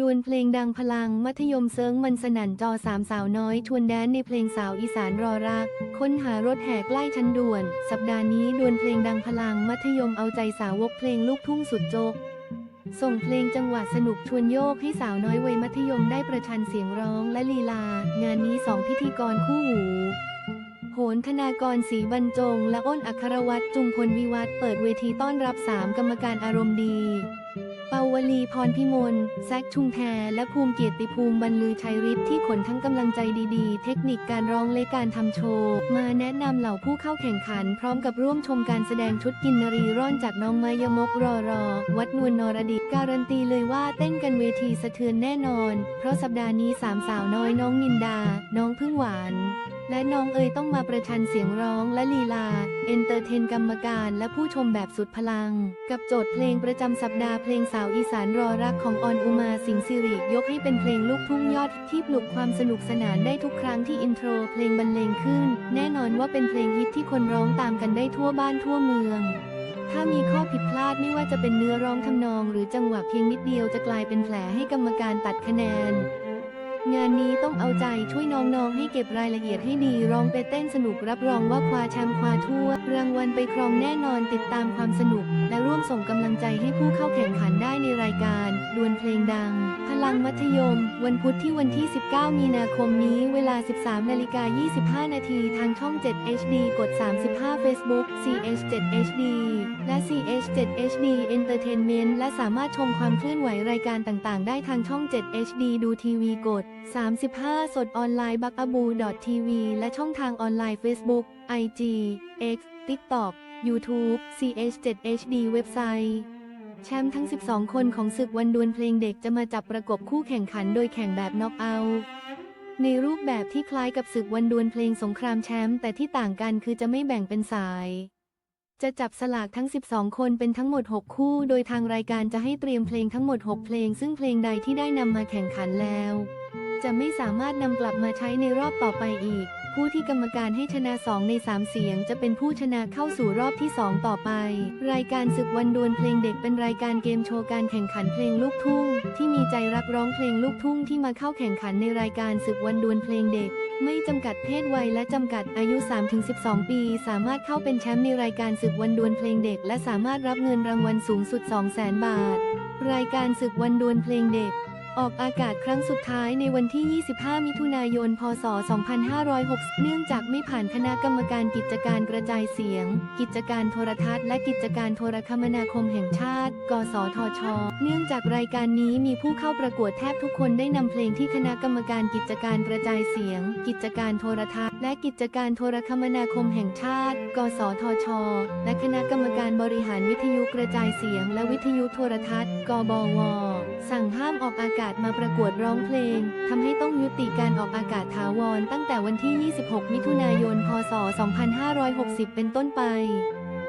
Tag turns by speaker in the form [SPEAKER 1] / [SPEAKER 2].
[SPEAKER 1] ดวลเพลงดังพลังมัธยมเซิงมันสนั่นจอสามสาวน้อย ชวนแดนในเพลงสาวอีสานรอรัก ค้นหารถแห่ใกล้ชั้นด่วน สัปดาห์นี้ดวลเพลงดังพลังมัธยมเอาใจสาวกเพลงลูกทุ่งสุดโจก ส่งเพลงจังหวะสนุกชวนโยกให้สาวน้อยวัยมัธยมได้ประชันเสียงร้องและลีลา งานนี้สองพิธีกรคู่หูโหนธนากรศรีบรรจง และอ้นอัครวัตรจุมพลวิวัฒน์เปิดเวทีต้อนรับสามกรรมการอารมณ์ดี ปาวลีพรพิมล แซคชุมแพรและภูมิเกียรติภูมิบรรลือชัยฤทธิ์ที่ขนทั้งกำลังใจดีๆ เทคนิคการร้องและการทำโชว์ มาแนะนำเหล่าผู้เข้าแข่งขัน พร้อมกับร่วมชมการแสดงชุดกินนรีร่อนจากน้องมายมกรอรอ วัดนวลนรดิตการันตีเลยว่าเต้นกันเวทีสะเทือนแน่นอน เพราะสัปดาห์นี้สามสาวน้อยน้องมินดา น้องพึ่งหวาน และน้องเอ๋ยต้องมาประชันเสียงร้องและลีลา เอนเตอร์เทนกรรมการและผู้ชมแบบสุดพลัง กับโจทย์เพลงประจำสัปดาห์เพลงสาวอีสานรอรักของออนอุมาสิงห์สิริยกให้เป็นเพลงลูกทุ่งยอดที่ปลุกความสนุกสนานได้ทุกครั้งที่อินโทรเพลงบรรเลงขึ้น แน่นอนว่าเป็นเพลงฮิตที่คนร้องตามกันได้ทั่วบ้านทั่วเมืองถ้ามีข้อผิดพลาดไม่ว่าจะเป็นเนื้อร้องทำนอง หรือจังหวะเพียงนิดเดียวจะกลายเป็นแผลให้กรรมการตัดคะแนน งานนี้ต้องเอาใจช่วยน้องๆ ให้เก็บรายละเอียดให้ดีร้องไปเต้นสนุกรับรองว่าคว้าแชมป์คว้าทั่วรางวัลไปครองแน่นอนติดตามความสนุก และร่วมส่งกำลังใจให้ผู้เข้าแข่งขันได้ในรายการดวลเพลงดัง พลังมัธยม วันพุธที่วันที่ 19 มีนาคมนี้ เวลา 13นาฬิกา25 นาทีทางช่อง 7 HD กด 35 Facebook CH7 HD และ CH7 HD Entertainment และสามารถชมความเคลื่อนไหวรายการต่างๆ ได้ทางช่อง 7 HD ดูทีวีกด 35 สดออนไลน์บักอบูที v และช่องทางออนไลน์ Facebook IG X TikTok YouTube CH7 HD เว็บไซต์แชมป์ทั้ง 12 คนของศึกวันดวลเพลงเด็กจะมาจับประกบคู่แข่งขันโดยแข่งแบบน็อกเอาท์ในรูปแบบที่คล้ายกับศึกวันดวลเพลงสงครามแชมป์แต่ที่ต่างกันคือจะไม่แบ่งเป็นสาย จะจับสลากทั้ง 12 คนเป็นทั้งหมด 6 คู่ โดยทางรายการจะให้เตรียมเพลงทั้งหมด 6 เพลง ซึ่งเพลงใดที่ได้นำมาแข่งขันแล้ว จะไม่สามารถนำกลับมาใช้ในรอบต่อไปอีก ผู้ที่กรรมการให้ชนะ 2 ใน 3 เสียง จะเป็นผู้ชนะเข้าสู่รอบที่ 2 ต่อไป รายการศึกวันดวลเพลงเด็กเป็นรายการเกมโชว์การแข่งขันเพลงลูกทุ่ง ที่มีใจรักร้องเพลงลูกทุ่งที่มาเข้าแข่งขันในรายการศึกวันดวลเพลงเด็กไม่จำกัดเพศวัยและจำกัดอายุ 3-12 ปี สามารถเข้าเป็นแชมป์ในรายการศึกวันดวลเพลงเด็ก และสามารถรับเงินรางวัลสูงสุด 200,000 บาท รายการศึกวันดวลเพลงเด็ก ออกอากาศครั้งสุดท้ายในวันที่ 25 มิถุนายน พศ 2560 เนื่องจากไม่ผ่านคณะกรรมการกิจการกระจายเสียง กิจการโทรทัศน์และกิจการโทรคมนาคมแห่งชาติ กสทช เนื่องจากรายการนี้มีผู้เข้าประกวดแทบทุกคนได้นำเพลงที่คณะกรรมการกิจการกระจายเสียง กิจการโทรทัศน์และกิจการโทรคมนาคมแห่งชาติ กสทช และคณะกรรมการบริหารวิทยุกระจายเสียง และวิทยุโทรทัศน์ กบว สั่งห้ามออกอากาศมาประกวดร้องเพลงทำให้ต้องยุติการออกอากาศถาวรตั้งแต่วันที่ 26 มิถุนายน พศ 2560 เป็นต้นไป